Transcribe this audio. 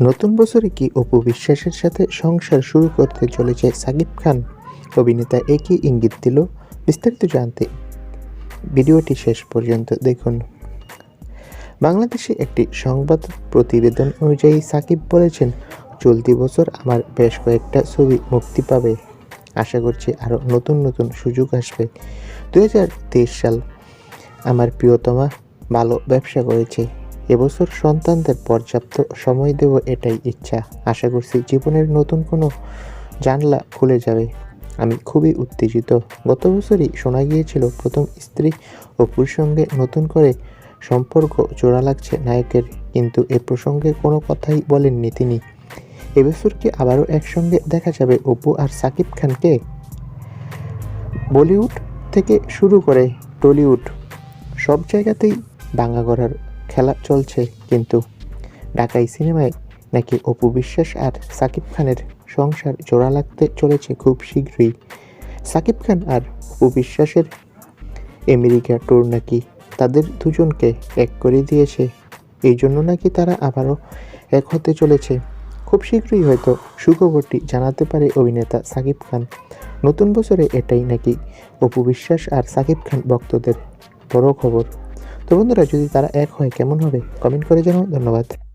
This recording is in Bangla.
নতুন বছরে কি অপু বিশ্বাসের সাথে সংসার শুরু করতে চলেছে সাকিব খান? অভিনেতা একই ইঙ্গিত দিল বিস্তারিত জানতে। ভিডিওটি শেষ পর্যন্ত দেখুন। বাংলাদেশে একটি সংবাদ প্রতিবেদন অনুযায়ী সাকিব বলেছেন, চলতি বছর আমার বেশ কয়েকটা ছবি মুক্তি পাবে। আশা করছি আরও নতুন নতুন সুযোগ আসবে। দুহাজার তেইশ সাল আমার প্রিয়তমা ভালো ব্যবসা করেছে। এবছর সন্তানদের পর্যাপ্ত সময় দেব এটাই ইচ্ছা। আশা করছি জীবনের নতুন কোনো জানলা খুলে যাবে। আমি খুবই উত্তেজিত। গত বছরই শোনা গিয়েছিল প্রথম স্ত্রী অপুর সঙ্গে নতুন করে সম্পর্ক জোড়া লাগছে নায়কের, কিন্তু এ প্রসঙ্গে কোনো কথাই বলেননি তিনি। এবছর কি আবারও একসঙ্গে দেখা যাবে অপু আর সাকিব খানকে? বলিউড থেকে শুরু করে টলিউড, সব জায়গাতেই বাংলা গড়ার খেলা চলছে, কিন্তু ঢাকাই সিনেমায় নাকি অপু বিশ্বাস আর সাকিব খানের সংসার জোড়া লাগতে চলেছে খুব শীঘ্রই। সাকিব খান আর অপু বিশ্বাসের আমেরিকা ট্যুর নাকি তাদের দুজনকে এক করে দিয়েছে, এই জন্য নাকি তারা আবারও এক হতে চলেছে। খুব শীঘ্রই হয়তো সুখবরটি জানাতে পারে অভিনেতা সাকিব খান। নতুন বছরে এটাই নাকি অপু বিশ্বাস আর সাকিব খান ভক্তদের বড় খবর। তো বন্ধুরা যদি তারা এক হয় কেমন হবে? কমেন্ট করে জানাও। ধন্যবাদ।